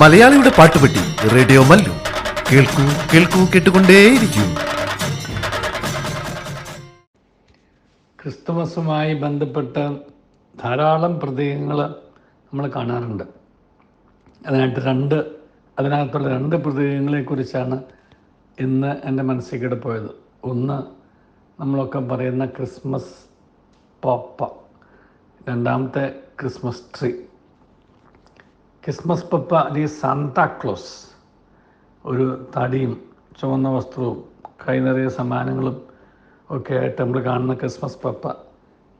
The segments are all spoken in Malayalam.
മലയാളിയുടെ പാട്ടുപെട്ടി റേഡിയോ മല്ലു. കേൾക്കൂ കേൾക്കൂ കേട്ടുകൊണ്ടേയിരിക്കൂ. ക്രിസ്തുമസുമായി ബന്ധപ്പെട്ട ധാരാളം പ്രതീകങ്ങൾ നമ്മൾ കാണാറുണ്ട്. അതിനായിട്ട് രണ്ട് അതിനകത്തുള്ള രണ്ട് പ്രതീകങ്ങളെക്കുറിച്ചാണ് ഇന്ന് എന്റെ മനസ്സിൽ കിടപ്പോയത്. പോയത് ഒന്ന് നമ്മളൊക്കെ പറയുന്ന ക്രിസ്മസ് പോപ്പ. രണ്ടാമത്തെ ക്രിസ്മസ് ട്രീ. ക്രിസ്മസ് പപ്പ അല്ലെങ്കിൽ സാന്താക്ലോസ് ഒരു തടിയും ചുവന്ന വസ്ത്രവും കൈ നിറയെ സമ്മാനങ്ങളും ഒക്കെ ആയിട്ട് നമ്മൾ കാണുന്ന ക്രിസ്മസ് പപ്പ.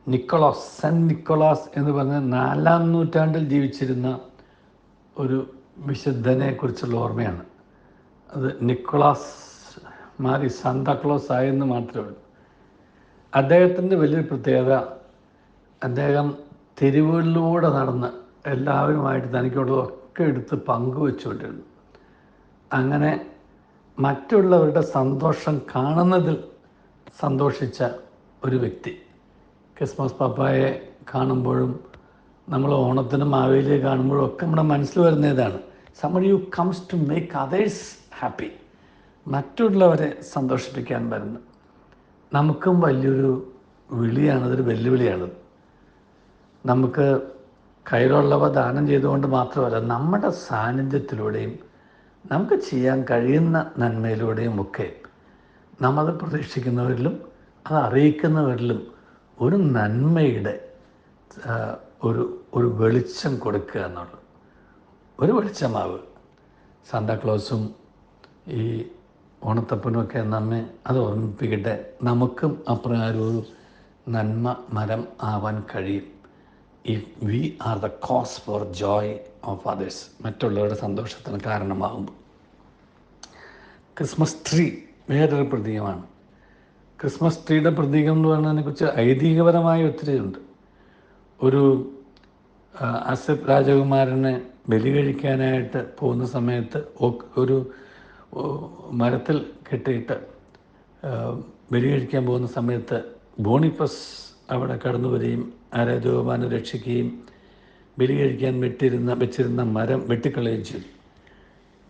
നിക്കോളാസ് സെന്റ് നിക്കോളാസ് എന്ന് പറഞ്ഞ നാലാം നൂറ്റാണ്ടിൽ ജീവിച്ചിരുന്ന ഒരു വിശുദ്ധനെ കുറിച്ചുള്ള ഓർമ്മയാണ്. അത് നിക്കോളാസ് മാറി സാന്താക്ലോസ് ആയെന്ന് മാത്രമേ ഉള്ളൂ. അദ്ദേഹത്തിന്റെ വലിയൊരു പ്രത്യേകത അദ്ദേഹം തെരുവുകളിലൂടെ നടന്ന് എല്ലാവരുമായിട്ട് തനിക്കുള്ളതൊക്കെ എടുത്ത് പങ്കുവെച്ചുകൊണ്ടിരുന്നു. അങ്ങനെ മറ്റുള്ളവരുടെ സന്തോഷം കാണുന്നതിൽ സന്തോഷിച്ച ഒരു വ്യക്തി. ക്രിസ്മസ് പപ്പായെ കാണുമ്പോഴും നമ്മൾ ഓണത്തിനും മാവേലിയെ കാണുമ്പോഴും ഒക്കെ നമ്മുടെ മനസ്സിൽ വരുന്ന ഇതാണ് somebody you comes to make others happy മറ്റുള്ളവരെ സന്തോഷിപ്പിക്കാൻ വരുന്നു. നമുക്കും വലിയൊരു വിളിയാണ് അതൊരു വെല്ലുവിളിയാണ്. നമുക്ക് കയ്യിലുള്ളവ ദാനം ചെയ്തുകൊണ്ട് മാത്രമല്ല നമ്മുടെ സാന്നിധ്യത്തിലൂടെയും നമുക്ക് ചെയ്യാൻ കഴിയുന്ന നന്മയിലൂടെയും ഒക്കെ നമ്മളെ പ്രതീക്ഷിക്കുന്നവരിലും അത് അറിയിക്കുന്നവരിലും ഒരു നന്മയുടെ ഒരു ഒരു വെളിച്ചം കൊടുക്കുക എന്നുള്ളത്. ഒരു വെളിച്ചമാവ്. സാന്താക്ലോസും ഈ ഓണത്തപ്പനുമൊക്കെ നമ്മെ അത് ഓർമ്മിപ്പിക്കട്ടെ. നമുക്കും അപ്രകാരം ഒരു നന്മ മരം ആവാൻ കഴിയും. If we are the cause for joy of others മറ്റുള്ളവരുടെ സന്തോഷത്തിന് കാരണമാകുമ്പോൾ ക്രിസ്മസ് ട്രീ വേറൊരു പ്രതീകമാണ്. ക്രിസ്മസ് ട്രീയുടെ പ്രതീകം എന്ന് പറയുന്നതിനെക്കുറിച്ച് ഐതിഹ്യപരമായ ഒത്തിരി ഉണ്ട്. ഒരു അസഫ് രാജകുമാരനെ ബലി കഴിക്കാനായിട്ട് പോകുന്ന സമയത്ത് ഒരു മരത്തിൽ കെട്ടിയിട്ട് ബലി കഴിക്കാൻ പോകുന്ന സമയത്ത് ബോണിപ്പസ് അവിടെ കടന്നു വരികയും ആ രാജകുമാരനെ രക്ഷിക്കുകയും ബലി കഴിക്കാൻ വെട്ടിരുന്ന വെച്ചിരുന്ന മരം വെട്ടിക്കളയുകയും ചെയ്തു.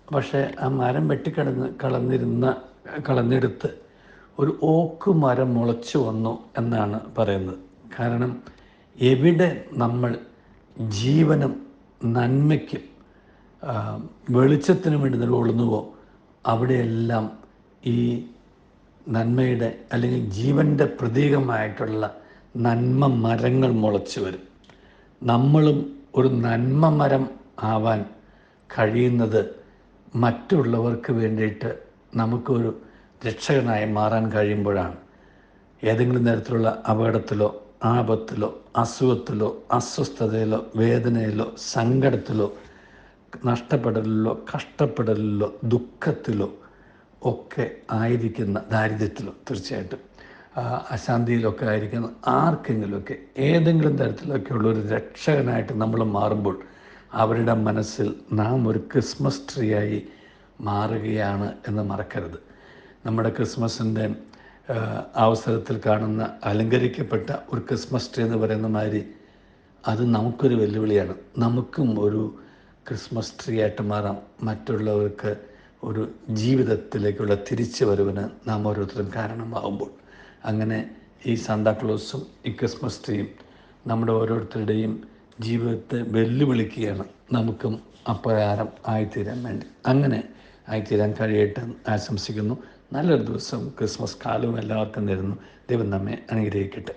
പക്ഷേ ആ മരം വെട്ടിക്കടന്ന് കളഞ്ഞിരുന്ന കളഞ്ഞെടുത്ത് ഒരു ഓക്ക് മരം മുളച്ചു വന്നു എന്നാണ് പറയുന്നത്. കാരണം എവിടെ നമ്മൾ ജീവനും നന്മയ്ക്കും വെളിച്ചത്തിനും വേണ്ടി നിലകൊള്ളുന്നുവോ അവിടെയെല്ലാം ഈ നന്മയുടെ അല്ലെങ്കിൽ ജീവന്റെ പ്രതീകമായിട്ടുള്ള നന്മ മരങ്ങൾ മുളച്ചു വരും. നമ്മളും ഒരു നന്മ മരം ആവാൻ കഴിയുന്നത് മറ്റുള്ളവർക്ക് വേണ്ടിയിട്ട് നമുക്കൊരു രക്ഷകനായി മാറാൻ കഴിയുമ്പോഴാണ്. ഏതെങ്കിലും തരത്തിലുള്ള അപകടത്തിലോ ആപത്തിലോ അസുഖത്തിലോ അസ്വസ്ഥതയിലോ വേദനയിലോ സങ്കടത്തിലോ നഷ്ടപ്പെടലിലോ കഷ്ടപ്പെടലിലോ ദുഃഖത്തിലോ ഒക്കെ ആയിരിക്കുന്ന ദാരിദ്ര്യത്തിലോ തീർച്ചയായിട്ടും അശാന്തിയിലൊക്കെ ആയിരിക്കുന്ന ആർക്കെങ്കിലുമൊക്കെ ഏതെങ്കിലും തരത്തിലൊക്കെയുള്ള ഒരു രക്ഷകനായിട്ട് നമ്മൾ മാറുമ്പോൾ അവരുടെ മനസ്സിൽ നാം ഒരു ക്രിസ്മസ് ട്രീ ആയി മാറുകയാണ് എന്ന് മറക്കരുത്. നമ്മുടെ ക്രിസ്മസിന്റെ അവസരത്തിൽ കാണുന്ന അലങ്കരിക്കപ്പെട്ട ഒരു ക്രിസ്മസ് ട്രീ എന്ന് പറയുന്ന മാതിരി അത് നമുക്കൊരു വെല്ലുവിളിയാണ്. നമുക്കും ഒരു ക്രിസ്മസ് ട്രീ ആയിട്ട് മാറാം. മറ്റുള്ളവർക്ക് ഒരു ജീവിതത്തിലേക്കുള്ള തിരിച്ചു വരവിന് നാം ഓരോരുത്തരും കാരണമാകുമ്പോൾ അങ്ങനെ ഈ സാന്താക്ലോസും ഈ ക്രിസ്മസ് ട്രീയും നമ്മുടെ ഓരോരുത്തരുടെയും ജീവിതത്തെ വെല്ലുവിളിക്കുകയാണ്. നമുക്കും അപ്രകാരം ആയിത്തീരാൻ വേണ്ടി. അങ്ങനെ ആയിത്തീരാൻ കഴിയട്ടെ ആശംസിക്കുന്നു. നല്ലൊരു ദിവസം ക്രിസ്മസ് കാലവും എല്ലാവർക്കും തരുന്നു. ദൈവം നമ്മെ അനുഗ്രഹിക്കട്ടെ.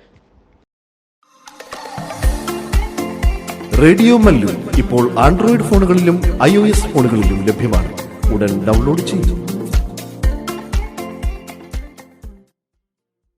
റേഡിയോ മല്ലു ഇപ്പോൾ ആൻഡ്രോയിഡ് ഫോണുകളിലും ഐ ഫോണുകളിലും ലഭ്യമാണ്. ഉടൻ ഡൗൺലോഡ് ചെയ്യൂ.